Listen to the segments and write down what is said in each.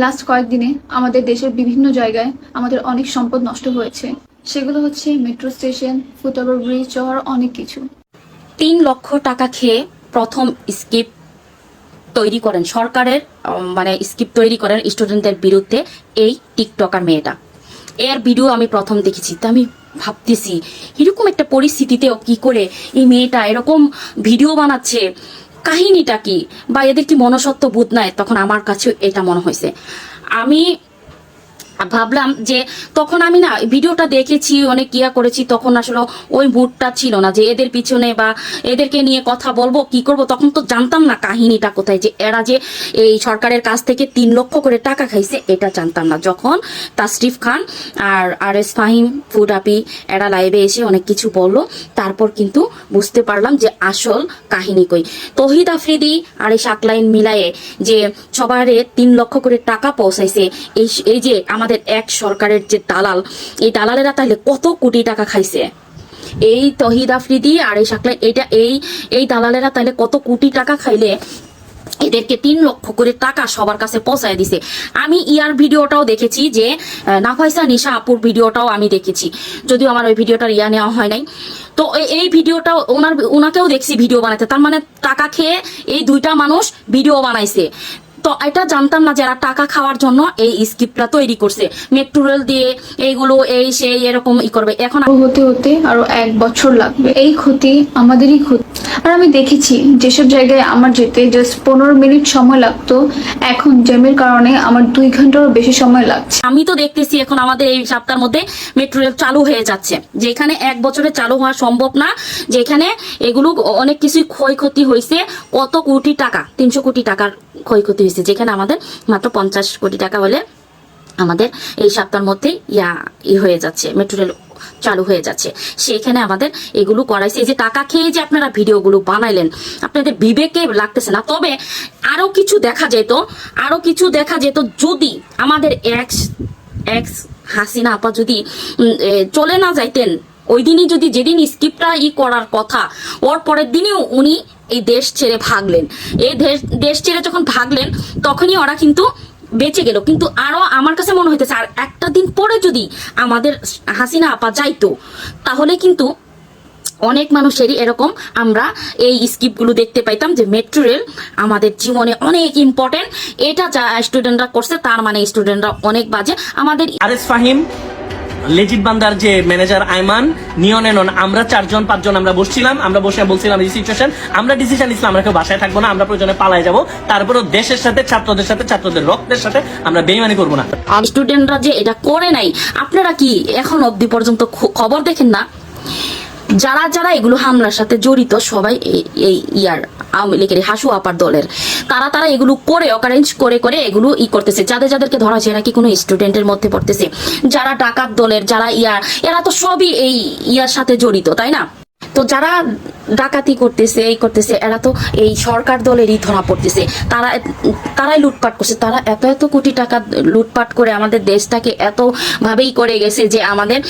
Last কয়েকদিনে আমাদের দেশের বিভিন্ন জায়গায় আমাদের অনেক সম্পদ নষ্ট হয়েছে। সেগুলো হচ্ছে মেট্রো স্টেশন ফুটওভার ব্রিজ শহর অনেক কিছু। তিন লক্ষ টাকা খেয়ে প্রথম স্কিপ তৈরি করেন সরকারের মানে স্কিপ তৈরি করেন স্টুডেন্টদের বিরুদ্ধে এই টিকটকার মেয়েটা। এর ভিডিও আমি প্রথম দেখেছি। তা আমি ভাবতেছি, এরকম একটা পরিস্থিতিতেও কি করে এই মেয়েটা এরকম ভিডিও বানাচ্ছে? কাহিনীটা কি? বা এদের কি মনসত্ব বোধ নাই? তখন আমার কাছে এটা মনে হয়েছে। আমি ভাবলাম যে তখন আমি না ভিডিওটা দেখেছি, অনেক ইয়া করেছি, তখন আসলে ওই মুডটা ছিল না যে এদের পিছনে বা এদেরকে নিয়ে কথা বলব, কি করব? তখন তো জানতাম না কাহিনীটা কোথায় যে এরা যে এই সরকারের কাছ থেকে তিন লক্ষ করে টাকা খাইছে, এটা জানতাম না। যখন তাসরিফ খান আর আর এস ফাহিম, ফুড এরা লাইভে এসে অনেক কিছু বলল, তারপর কিন্তু বুঝতে পারলাম যে আসল কাহিনী কই। তহিদ আফ্রিদি আর এই সাকলাইন মিলায়ে যে সবারে তিন লক্ষ করে টাকা পৌঁছাইছে, এই এই যে আমাদের এক সরকারের যে দালাল, এই দালালেরা তাহলে কত কোটি টাকা খাইছে? এই তহিদ আফ্রিদি আর এই সাকলাইন এটা এই এই দালালেরা তাহলে কত কোটি টাকা খাইলে এদেরকে তিন লক্ষ করে টাকা সবার কাছে পৌঁছায় দিছে। আমি ইয়ার ভিডিওটাও দেখেছি যে নাফাইসা নিশা আপুর ভিডিওটাও আমি দেখেছি। যদিও আমার ওই ভিডিওটার ইয়া নেওয়া হয় নাই। তো এই ভিডিওটাও, ওনার, ওনাকেও দেখছি ভিডিও বানাইতে তার মানে টাকা খেয়ে এই দুইটা মানুষ ভিডিও বানাইছে। তো এটা জানতাম না যারা টাকা খাওয়ার জন্য এই স্ক্রিপ্টটা তৈরি করছে। মেট্রোরেল দিয়ে এইগুলো, এই সেই এরকম ই করবে। এখন হতে হতে আরও এক বছর লাগবে। এই ক্ষতি আমাদেরই ক্ষতি। আর আমি দেখেছি, যেসব জায়গায় আমার যেতে জাস্ট পনেরো মিনিট সময় লাগতো, এখন জ্যামের কারণে আমার দুই ঘন্টারও বেশি সময় লাগছে। আমি তো দেখতেছি এখন আমাদের এই সপ্তাহের মধ্যে মেট্রো রেল চালু হয়ে যাচ্ছে, যেখানে এক বছরে চালু হওয়া সম্ভব না, যেখানে এগুলো অনেক কিছুই ক্ষয়ক্ষতি হয়েছে, কত কোটি টাকা, তিনশো কোটি টাকার ক্ষয়ক্ষতি হয়েছে, যেখানে আমাদের মাত্র পঞ্চাশ কোটি টাকা হলে আমাদের এই সপ্তাহের মধ্যে ইয়া, ই হয়ে যাচ্ছে মেট্রো রেল চালু হয়ে যাচ্ছে। সেখানে আমাদের এগুলো করাইছে। এই যে টাকা খেয়ে যে আপনারা ভিডিওগুলো বানাইলেন, আপনাদের বিবেকে লাগতেছে না। তবে আরও কিছু দেখা যেত, আরও কিছু দেখা যেত যদি আমাদের এক্স এক্স হাসিনা আপা যদি চলে না যাইতেন, ওই দিনই যদি যেদিন স্কিপটা ই করার কথা, ওর পরের দিনই উনি এই দেশ ছেড়ে ভাগলেন। এই দেশ ছেড়ে যখন ভাগলেন, তখনই ওরা কিন্তু বেঁচে গেল। কিন্তু আরও আমার কাছে মনে হইতেছে, আর একটা দিন পরে যদি আমাদের হাসিনা আপা যাইতো, তাহলে কিন্তু অনেক মানুষেরই এরকম আমরা এই স্কিপগুলো দেখতে পাইতাম যে মেট্রো রেল আমাদের জীবনে অনেক ইম্পর্টেন্ট এটা যা স্টুডেন্টরা করছে, তার মানে স্টুডেন্টরা অনেক বাজে। আমাদের আরেস ফাহিম লেজিট বান্দার যে ম্যানেজার আইমান, নিয়ন এনন, আমরা চারজন, পাঁচজন আমরা বসছিলাম, আমরা বসে বলছিলাম এই সিচুয়েশন আমরা ডিসিশন নিছিলাম, আমরা কেউ বাসায় থাকব না, আমরা প্রয়োজনে পালাই যাব, তারপরেও দেশের সাথে, ছাত্রদের সাথে, ছাত্রদের রক্তের সাথে আমরা বেইমানি করব না। স্টুডেন্টরা যে এটা করে নাই, আপনারা কি এখন অব্দি পর্যন্ত খবর দেখেন না? যারা যারা এগুলো হামলার সাথে জড়িত, সবাই এই- ইয়ার আওয়ামী লীগের হাসু আপার দলের, তারা তারা এগুলো করে অকারেঞ্জ করে করে এগুলো ই করতেছে। যাদের যাদেরকে ধরা হয়েছে, এরা কি কোনো স্টুডেন্টের মধ্যে পড়তেছে? যারা ডাকাত দলের, যারা ইয়ার, এরা তো সবই এই ইয়ার সাথে জড়িত, তাই না? তো যারা ডাকাতি করতেছে এই করতেছে এরা তো এই সরকার দলেরই ধরা পড়তেছে। তারা তারাই লুটপাট করছে তারা এত এত কোটি টাকা লুটপাট করে আমাদের দেশটাকে এত ভাবেই করে গেছে যে আমাদের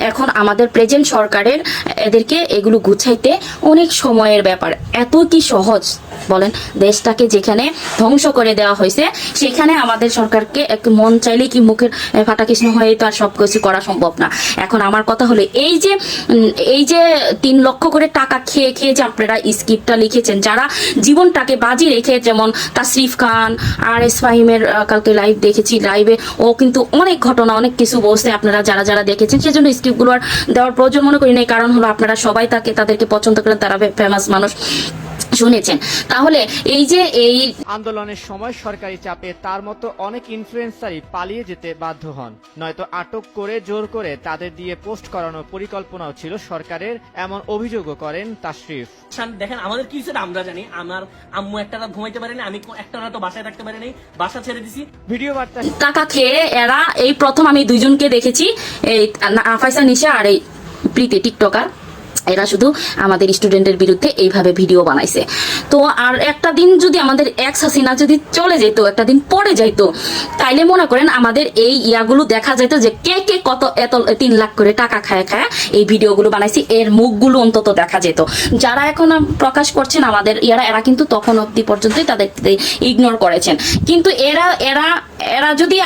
এখন আমাদের প্রেজেন্ট সরকারের এদেরকে এগুলো গুছাইতে অনেক সময়ের ব্যাপার। এত কি সহজ? বলেন দেশটাকে যেখানে ধ্বংস করে দেওয়া হয়েছে সেখানে আমাদের সরকারকে এক মন চাইলে কি মুখের আহ, ফাটা কৃষ্ণ হয়ে তো আর সবকিছু করা সম্ভব না। এখন আমার কথা হলো এই যে এই যে তিন লক্ষ করে টাকা খেয়ে খেয়ে যে আপনারা স্ক্রিপ্টটা লিখেছেন, যারা জীবনটাকে বাজি রেখে যেমন তাসরিফ খান আর এস ফাহিমের কালকে লাইভ দেখেছি লাইভে ও কিন্তু অনেক ঘটনা, অনেক কিছু বসে আপনারা যারা যারা দেখেছেন, সেজন্য স্ক্রিপ্টগুলো আর দেওয়ার প্রয়োজন মনে করি নেই। কারণ হলো আপনারা সবাই তাকে, তাদেরকে পছন্দ করেন, তারা ফেমাস মানুষ। শুনেছেন। তাহলে এই যে এই আন্দোলনের সময় সরকারি চাপে তার মতো অনেক ইনফ্লুয়েন্সারই পালিয়ে যেতে বাধ্য হন। নয়তো আটক করে জোর করে তাদের দিয়ে পোস্ট করানোর পরিকল্পনাও ছিল সরকারের এমন অভিযোগও করেন তাশরিফ। দেখেন আমাদের কি আমরা জানি আমার আম্মু একটা রাত ঘুমাইতে পারেনি আমি একটা রাত বাসায় থাকতে পারিনি বাসা ছেড়ে দিছি। ভিডিও বার্তা টাকা খেয়ে এরা এই প্রথম আমি দুইজনকে দেখেছি এই আফাইসা নিশা আর এই প্রীতি টিকটকার। এরা শুধু আমাদের স্টুডেন্টের বিরুদ্ধে এইভাবে ভিডিও বানাইছে। তো আর একটা দিন যদি আমাদের এক্স হাসিনা যদি চলে যেত, একটা দিন পরে যাইতো, তাইলে মনে করেন আমাদের এই ইয়াগুলো দেখা যেত যে কে কে কত এত তিন লাখ করে টাকা খায় খায় এই ভিডিওগুলো বানাইছি, এর মুখগুলো অন্তত দেখা যেত। যারা এখন প্রকাশ করছেন আমাদের, ইয়ারা, এরা কিন্তু তখন অব্দি পর্যন্তই তাদের ইগনোর করেছেন। কিন্তু এরা এরা এরা যদি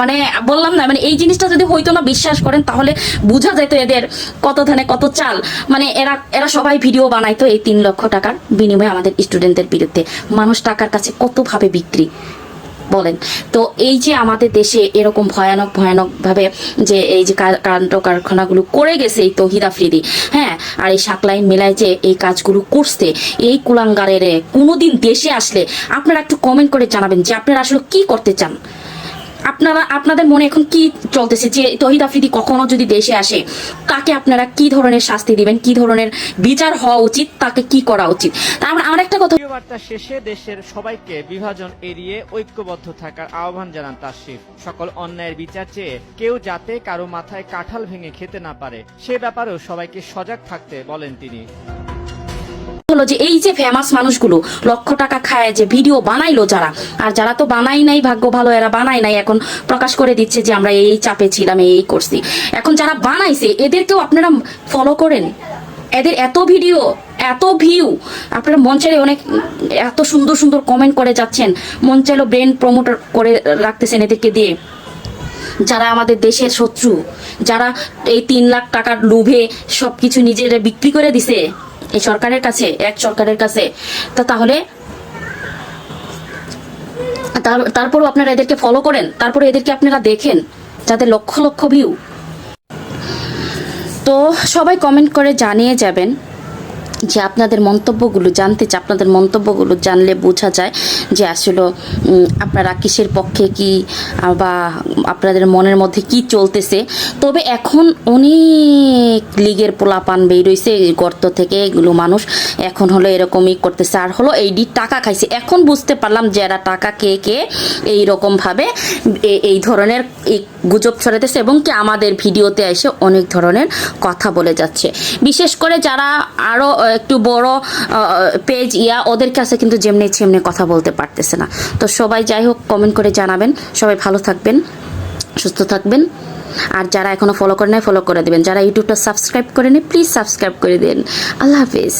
মানে বললাম না মানে এই জিনিসটা যদি হইতো না বিশ্বাস করেন, তাহলে বোঝা যেত এদের কত ধানে কত চাল। মানে এরা এরা সবাই ভিডিও বানাইতো এই তিন লক্ষ টাকার বিনিময়ে আমাদের স্টুডেন্টদের বিরুদ্ধে। মানুষ টাকার কাছে কতভাবে বিক্রি বলেন? তো এই যে আমাদের দেশে এরকম ভয়ানক ভয়ানক ভাবে যে এই যে কাণ্ড কারখানাগুলো করে গেছে এই তহিদ আফ্রিদি হ্যাঁ আর এই সাকলাইন মেলায় যে এই কাজগুলো করছে, এই কুলাঙ্গারের কোনোদিন দেশে আসলে আপনারা একটু কমেন্ট করে জানাবেন যে আপনারা আসলে কি করতে চান? আপনারা, আপনাদের মনে এখন কি চলতেছে? যে তহিদ আফ্রিদি কখনো যদি দেশে আসে তাকে আপনারা কি ধরনের শাস্তি দিবেন? কি ধরনের বিচার হওয়া উচিত? তাকে কি করা উচিত? তারপর আমার একটা কথা বার্তা শেষে দেশের সবাইকে বিভাজন এড়িয়ে ঐক্যবদ্ধ থাকার আহ্বান জানান তাশরিফ সকল অন্যায়ের বিচার চেয়ে কেউ যাতে কারও মাথায় কাঁঠাল ভেঙে খেতে না পারে, সে ব্যাপারেও সবাইকে সজাগ থাকতে বলেন তিনি। হলো যে এই যে ফেমাস মানুষগুলো লক্ষ টাকা খায় যে ভিডিও বানাইলো যারা। আর যারা তো বানাই নাই, ভাগ্য ভালো, এরা বানাই নাই, এখন প্রকাশ করে দিচ্ছে যে আমরা এই চাপে ছিলাম, এই করছি। এখন যারা বানাইছে, এদেরকেও আপনারা ফলো করেন। এদের এত ভিডিও এত ভিউ আপনারা মন চাইলে অনেক, এত সুন্দর সুন্দর কমেন্ট করে যাচ্ছেন। মন চাইলেও ব্রেন প্রমোটার করে রাখতেছেন এদেরকে দিয়ে। যারা আমাদের দেশের শত্রু, যারা এই তিন লাখ টাকার লোভে সবকিছু নিজেরা বিক্রি করে দিছে এই সরকারের কাছে, এক সরকারের কাছে। তা তাহলে তার- তারপরও আপনারা এদেরকে ফলো করেন, তারপরে এদেরকে আপনারা দেখেন, যাদের লক্ষ লক্ষ ভিউ তো সবাই কমেন্ট করে জানিয়ে যাবেন। যে আপনাদের মন্তব্যগুলো জানতে চাই, আপনাদের মন্তব্যগুলো জানলে বোঝা যায় যে আসলে আপনারা কিসের পক্ষে কি, বা আপনাদের মনের মধ্যে কি চলতেছে। তবে এখন অনেক লিগের পোলাপান হইছে, এই গর্ত থেকে এগুলো মানুষ এখন হলো এরকমই করতেছে। আর হলো এই এইডি টাকা খাইছে। এখন বুঝতে পারলাম যে এরা টাকা কে কে এইরকমভাবে এ- এই ধরনের এই গুজব ছড়াতেছে এবং কি আমাদের ভিডিওতে এসে অনেক ধরনের কথা বলে যাচ্ছে। বিশেষ করে যারা আরও একটু বড় পেজ ইয়া, ওদের কাছে কিন্তু যেমনি সেমনি কথা বলতে পারতেছে না। তো সবাই যাই হোক কমেন্ট করে জানাবেন। সবাই ভালো থাকবেন, সুস্থ থাকবেন। আর যারা এখনও ফলো করে নেয় ফলো করে দেবেন। যারা ইউটিউবটা সাবস্ক্রাইব করে নেয় প্লিজ সাবস্ক্রাইব করে দেন। আল্লাহ হাফিজ।